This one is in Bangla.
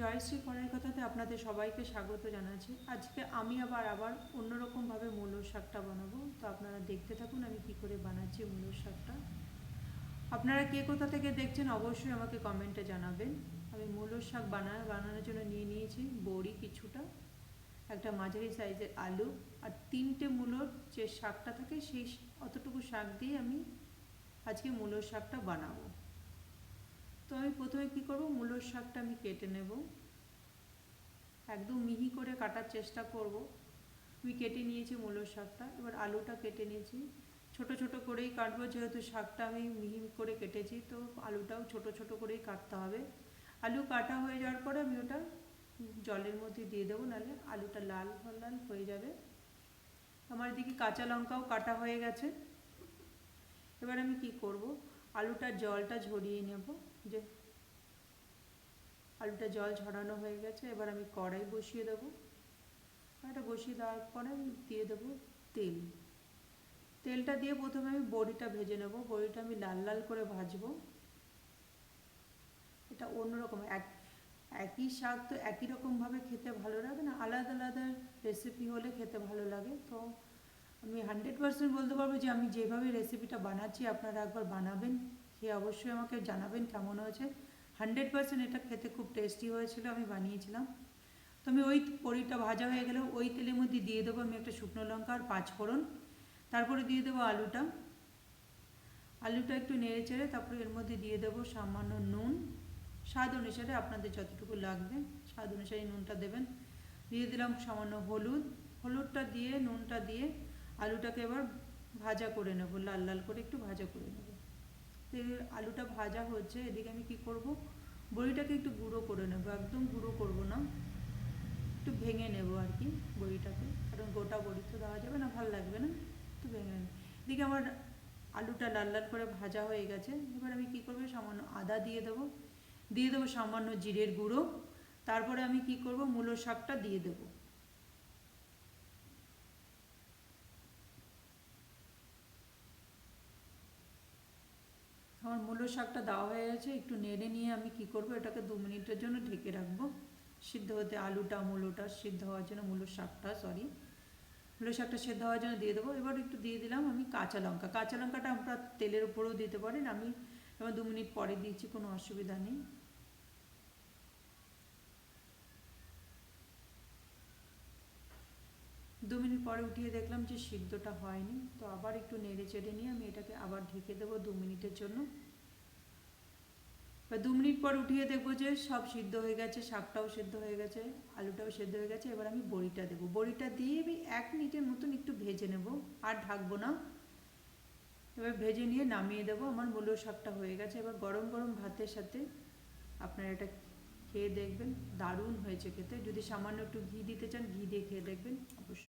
জয়শ্রী করার কথাতে আপনাদের সবাইকে স্বাগত জানাচ্ছি। আজকে আমি আবার আবার অন্যরকমভাবে মূলোর শাকটা বানাবো। তো আপনারা দেখতে থাকুন আমি কি করে বানাচ্ছি মূলোর শাকটা। আপনারা কে কোথা থেকে দেখছেন অবশ্যই আমাকে কমেন্টে জানাবেন। আমি মূলোর শাক বানা, বানানোর জন্য নিয়ে নিয়েছি বড়ি কিছুটা, একটা মাঝারি সাইজের আলু, আর তিনটে মূলোর যে শাকটা থাকে সেই অতটুকু শাক দিয়ে আমি আজকে মূলোর শাকটা বানাবো। আমি প্রথমে কি করব? মূলোর শাকটা আমি কেটে নেব। একদম মিহি করে কাটার চেষ্টা করব। আমি কেটে নিয়েছি মূলোর শাকটা। এবার আলুটা কেটে নিয়েছি। ছোট ছোট করেই কাটবো, যেহেতু শাকটা আমি মিহি করে কেটেছি, তো আলুটাও ছোট ছোট করেই কাটতে হবে। আলু কাটা হয়ে যাওয়ার পরে আমি ওটা জলের মধ্যে দিয়ে দেবো, নাহলে আলুটা লাল লাল হয়ে যাবে। আমার এদিকে কাঁচা লঙ্কাও কাটা হয়ে গেছে। এবার আমি কি করব? আলুটার জলটা ঝরিয়ে নেব, যে আলুটা জল ঝরানো হয়ে গেছে, এবার আমি কড়াই বসিয়ে দেবো। কড়াইটা বসিয়ে দেওয়ার পরে আমি দিয়ে দেবো তেল। তেলটা দিয়ে প্রথমে আমি বড়িটা ভেজে নেব, বড়িটা আমি লাল লাল করে ভাজবো। এটা অন্যরকম, এক, একই শাক তো একই রকমভাবে খেতে ভালো লাগে না, আলাদা আলাদা রেসিপি হলে খেতে ভালো লাগে। তো আমি হান্ড্রেড পার্সেন্ট বলতে পারব যে আমি যেভাবে রেসিপিটা বানাচ্ছি, আপনারা একবার বানাবেন, খেয়ে অবশ্যই আমাকে জানাবেন কেমন হয়েছে। হান্ড্রেড পার্সেন্ট এটা খেতে খুব টেস্টি হয়েছিল, আমি বানিয়েছিলাম। তো আমি ওই পরিটা ভাজা হয়ে গেলে ওই তেলের মধ্যে দিয়ে দেবো আমি একটা শুকনো লঙ্কা আর পাঁচ ফোড়ন। তারপরে দিয়ে দেবো আলুটা। আলুটা একটু নেড়ে চেড়ে তারপরে এর মধ্যে দিয়ে দেবো সামান্য নুন। স্বাদ অনুসারে আপনাদের যতটুকু লাগবে, স্বাদ অনুসারে নুনটা দেবেন। দিয়ে দিলাম সামান্য হলুদ। হলুদটা দিয়ে, নুনটা দিয়ে আলুটাকে এবার ভাজা করে নেব, লাল লাল করে একটু ভাজা করে নেব। তো আলুটা ভাজা হচ্ছে, এদিকে আমি কি করব? বড়িটাকে একটু গুঁড়ো করে নেব, একদম গুঁড়ো করব না। একটু ভেঙে নেব আর কি বড়িটাকে, কারণ গোটা বড়ি তো দেওয়া যাবে না, ভালো লাগবে না, একটু ভেঙে নেব। এদিকে আমার আলুটা লাল লাল করে ভাজা হয়ে গেছে, এবার আমি কি করব? সামান্য আদা দিয়ে দেবো দিয়ে দেবো সামান্য জিরের গুঁড়ো, তারপরে আমি কি করব? মূলো শাকটা দিয়ে দেবো। আমার মূলো শাকটা দেওয়া হয়ে গেছে, একটু নেড়ে নিয়ে আমি কি করব, এটাকে দু মিনিটের জন্য ঢেকে রাখব। সিদ্ধ হতে আলুটা, মূলোটা সিদ্ধ হওয়ার জন্য, মূলো শাকটা সরি মূলো শাকটা সিদ্ধ হওয়ার জন্য দিয়ে দেবো। এবার একটু দিয়ে দিলাম আমি কাঁচা লঙ্কা। কাঁচা লঙ্কাটা আমরা তেলের উপরেও দিতে পারেন। আমি এবার দু মিনিট পরে দিয়েছি, কোনো অসুবিধা নেই। দু মিনিট পরে উঠিয়ে দেখলাম যে সিদ্ধটা হয়নি, তো আবার একটু নেড়ে চেড়ে নিয়ে আমি এটাকে আবার ঢেকে দেবো দু মিনিটের জন্য। বা দু মিনিট পর উঠিয়ে দেখব যে সব সিদ্ধ হয়ে গেছে, শাকটাও সেদ্ধ হয়ে গেছে, আলুটাও সেদ্ধ হয়ে গেছে, এবার আমি বড়িটা দেবো। বড়িটা দিয়ে আমি এক মিনিটের মতন একটু ভেজে নেব, আর ঢাকবো না। এবার ভেজে নিয়ে নামিয়ে দেবো, আমার মূল্য শাকটা হয়ে গেছে। এবার গরম গরম ভাতের সাথে আপনারা এটা খেয়ে দেখবেন, দারুণ হয়েছে খেতে। যদি সামান্য একটু ঘি দিতে চান, ঘি দিয়ে খেয়ে দেখবেন, অবশ্যই।